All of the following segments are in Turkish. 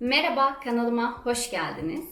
Merhaba kanalıma hoş geldiniz.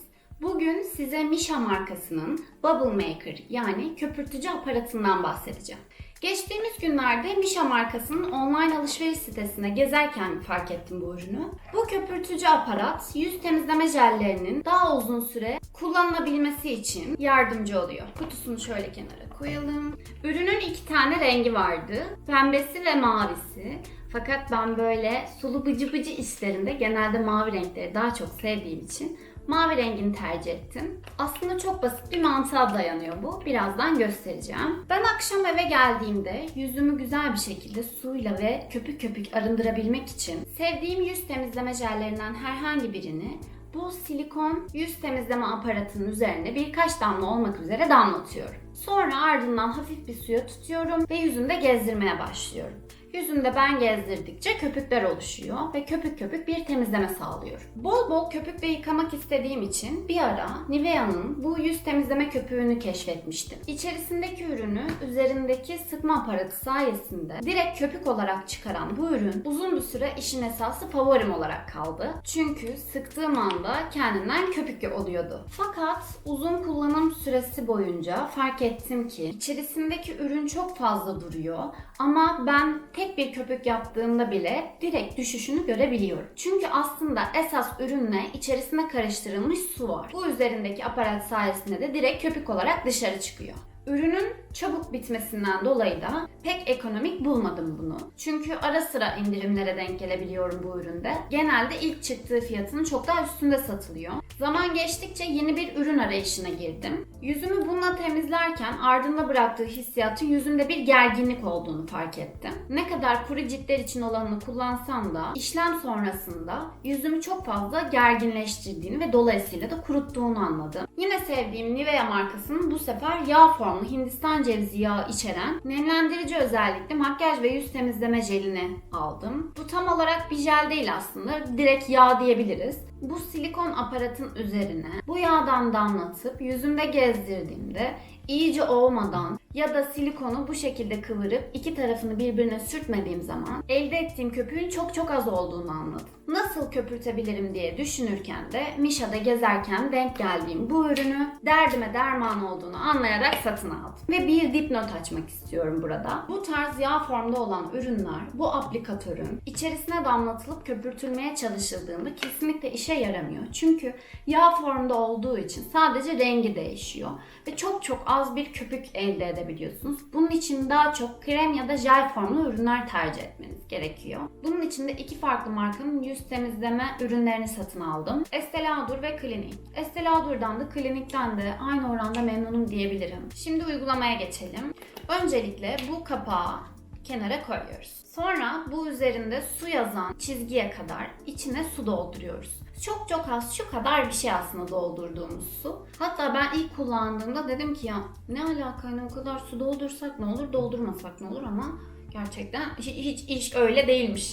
Bugün size Misha markasının Bubble Maker yani köpürtücü aparatından bahsedeceğim. Geçtiğimiz günlerde Misha markasının online alışveriş sitesine gezerken fark ettim bu ürünü. Bu köpürtücü aparat yüz temizleme jellerinin daha uzun süre kullanılabilmesi için yardımcı oluyor. Kutusunu şöyle kenara koyalım. Ürünün iki tane rengi vardı. Pembesi ve mavisi. Fakat ben böyle sulu bıcı bıcı işlerinde genelde mavi renkleri daha çok sevdiğim için mavi rengini tercih ettim. Aslında çok basit bir mantığa dayanıyor bu. Birazdan göstereceğim. Ben akşam eve geldiğimde yüzümü güzel bir şekilde suyla ve köpük köpük arındırabilmek için sevdiğim yüz temizleme jellerinden herhangi birini bu silikon yüz temizleme aparatının üzerine birkaç damla olmak üzere damlatıyorum. Sonra ardından hafif bir suya tutuyorum ve yüzümde gezdirmeye başlıyorum. Yüzümde ben gezdirdikçe köpükler oluşuyor ve köpük köpük bir temizleme sağlıyorum. Bol bol köpükle yıkamak istediğim için bir ara Nivea'nın bu yüz temizleme köpüğünü keşfetmiştim. İçerisindeki ürünü üzerindeki sıkma aparatı sayesinde direkt köpük olarak çıkaran bu ürün uzun bir süre işin esası favorim olarak kaldı. Çünkü sıktığım anda kendinden köpük oluyordu. Fakat uzun kullanım süresi boyunca fark ettim ki içerisindeki ürün çok fazla duruyor ama ben tek bir köpük yaptığımda bile direkt düşüşünü görebiliyorum. Çünkü aslında esas ürünle içerisine karıştırılmış su var. Bu üzerindeki aparat sayesinde de direkt köpük olarak dışarı çıkıyor. Ürünün çabuk bitmesinden dolayı da pek ekonomik bulmadım bunu. Çünkü ara sıra indirimlere denk gelebiliyorum bu üründe. Genelde ilk çıktığı fiyatının çok daha üstünde satılıyor. Zaman geçtikçe yeni bir ürün arayışına girdim. Yüzümü bununla temizlerken ardında bıraktığı hissiyatın yüzümde bir gerginlik olduğunu fark ettim. Ne kadar kuru ciltler için olanını kullansam da işlem sonrasında yüzümü çok fazla gerginleştirdiğini ve dolayısıyla da kuruttuğunu anladım. Yine sevdiğim Nivea markasının bu sefer yağ formlu Hindistan cevizi yağı içeren nemlendirici özellikli makyaj ve yüz temizleme jelini aldım. Bu tam olarak bir jel değil aslında. Direkt yağ diyebiliriz. Bu silikon aparatın üzerine bu yağdan damlatıp yüzümde gezdirdiğimde iyice olmadan ya da silikonu bu şekilde kıvırıp iki tarafını birbirine sürtmediğim zaman elde ettiğim köpüğün çok çok az olduğunu anladım. Nasıl köpürtebilirim diye düşünürken de Misha'da gezerken denk geldiğim bu ürünü derdime derman olduğunu anlayarak satın aldım. Ve bir dipnot açmak istiyorum burada. Bu tarz yağ formda olan ürünler bu aplikatörün içerisine damlatılıp köpürtülmeye çalışıldığında kesinlikle işe yaramıyor. Çünkü yağ formda olduğu için sadece rengi değişiyor ve çok çok az bir köpük elde edebiliyorsunuz. Bunun için daha çok krem ya da jel formlu ürünler tercih etmeniz gerekiyor. Bunun için de iki farklı markanın yüz temizleme ürünlerini satın aldım. Estee Lauder ve Clinique. Estee Lauder'dan da Clinique'den de aynı oranda memnunum diyebilirim. Şimdi uygulamaya geçelim. Öncelikle bu kapağı kenara koyuyoruz. Sonra bu üzerinde su yazan çizgiye kadar içine su dolduruyoruz. Çok çok az şu kadar bir şey aslında doldurduğumuz su. Hatta ben ilk kullandığımda dedim ki ya ne alaka hani o kadar su doldursak ne olur doldurmasak ne olur ama gerçekten hiç, iş öyle değilmiş.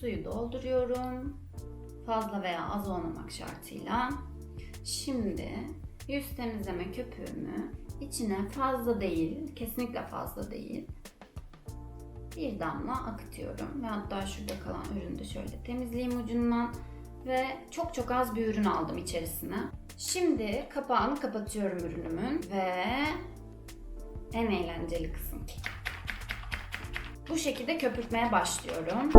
Suyu dolduruyorum. Fazla veya az olmamak şartıyla. Şimdi yüz temizleme köpüğümü içine fazla değil, kesinlikle fazla değil. Bir damla akıtıyorum ve hatta şurada kalan ürünü de şöyle temizleyeyim ucundan ve çok çok az bir ürün aldım içerisine. Şimdi kapağını kapatıyorum ürünümün ve en eğlenceli kısım. Bu şekilde köpürtmeye başlıyorum.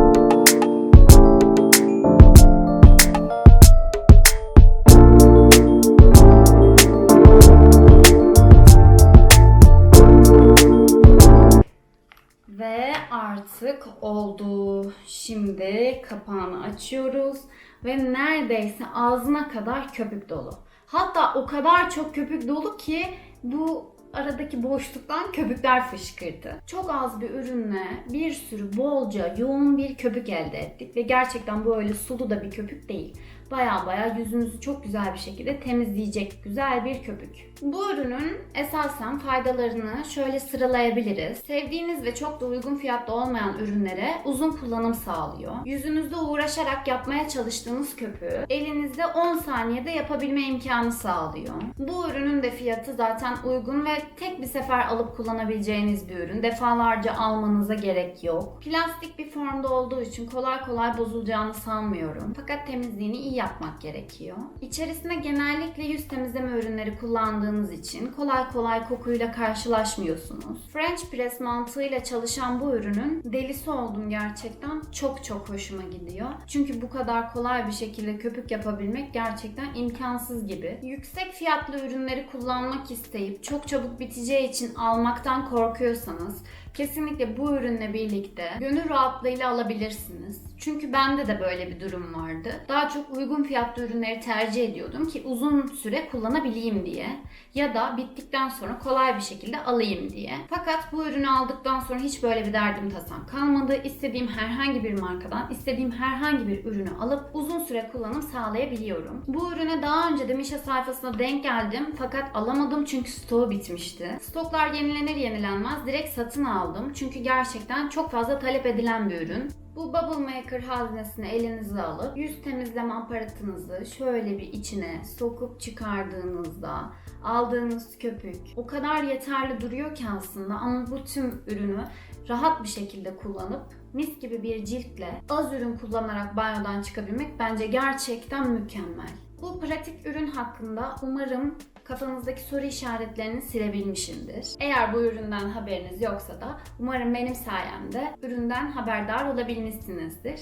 Artık oldu. Şimdi kapağını açıyoruz ve neredeyse ağzına kadar köpük dolu. Hatta o kadar çok köpük dolu ki bu aradaki boşluktan köpükler fışkırdı. Çok az bir ürünle bir sürü bolca yoğun bir köpük elde ettik ve gerçekten bu öyle sulu da bir köpük değil. Baya baya yüzünüzü çok güzel bir şekilde temizleyecek güzel bir köpük. Bu ürünün esasen faydalarını şöyle sıralayabiliriz. Sevdiğiniz ve çok da uygun fiyatta olmayan ürünlere uzun kullanım sağlıyor. Yüzünüzde uğraşarak yapmaya çalıştığınız köpüğü elinizde 10 saniyede yapabilme imkanı sağlıyor. Bu ürünün de fiyatı zaten uygun ve tek bir sefer alıp kullanabileceğiniz bir ürün. Defalarca almanıza gerek yok. Plastik bir formda olduğu için kolay kolay bozulacağını sanmıyorum. Fakat temizliğini iyi yapmak gerekiyor. İçerisinde genellikle yüz temizleme ürünleri kullandığınız için kolay kolay kokuyla karşılaşmıyorsunuz. French press mantığıyla çalışan bu ürünün delisi oldum gerçekten. Çok çok hoşuma gidiyor. Çünkü bu kadar kolay bir şekilde köpük yapabilmek gerçekten imkansız gibi. Yüksek fiyatlı ürünleri kullanmak isteyip çok çabuk biteceği için almaktan korkuyorsanız kesinlikle bu ürünle birlikte gönül rahatlığıyla alabilirsiniz. Çünkü bende de böyle bir durum vardı. Daha çok uygun fiyatlı ürünleri tercih ediyordum ki uzun süre kullanabileyim diye ya da bittikten sonra kolay bir şekilde alayım diye. Fakat bu ürünü aldıktan sonra hiç böyle bir derdim tasam kalmadı. İstediğim herhangi bir markadan istediğim herhangi bir ürünü alıp uzun süre kullanım sağlayabiliyorum. Bu ürüne daha önce de Misha sayfasına denk geldim fakat alamadım çünkü stoğu bitmişti. Stoklar yenilenir yenilenmez direkt satın aldım çünkü gerçekten çok fazla talep edilen bir ürün. Bu Bubble Maker haznesini elinize alıp yüz temizleme aparatınızı şöyle bir içine sokup çıkardığınızda aldığınız köpük o kadar yeterli duruyor ki aslında ama bu tüm ürünü rahat bir şekilde kullanıp mis gibi bir ciltle az ürün kullanarak banyodan çıkabilmek bence gerçekten mükemmel. Bu pratik ürün hakkında umarım kafanızdaki soru işaretlerini silebilmişimdir. Eğer bu üründen haberiniz yoksa da umarım benim sayemde üründen haberdar olabilmişsinizdir.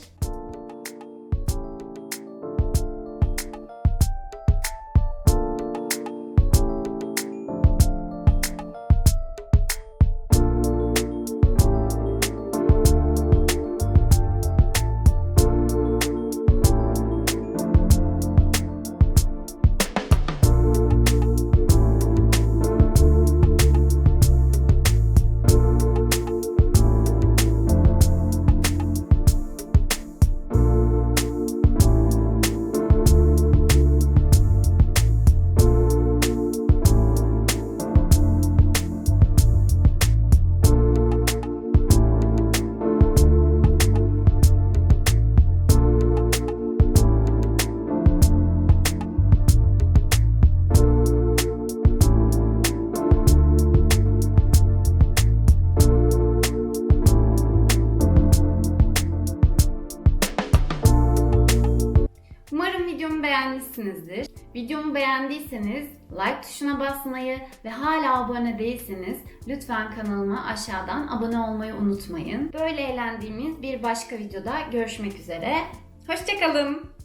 Videomu beğenmişsinizdir. Videomu beğendiyseniz like tuşuna basmayı ve hala abone değilseniz lütfen kanalıma aşağıdan abone olmayı unutmayın. Böyle eğlendiğimiz bir başka videoda görüşmek üzere. Hoşçakalın.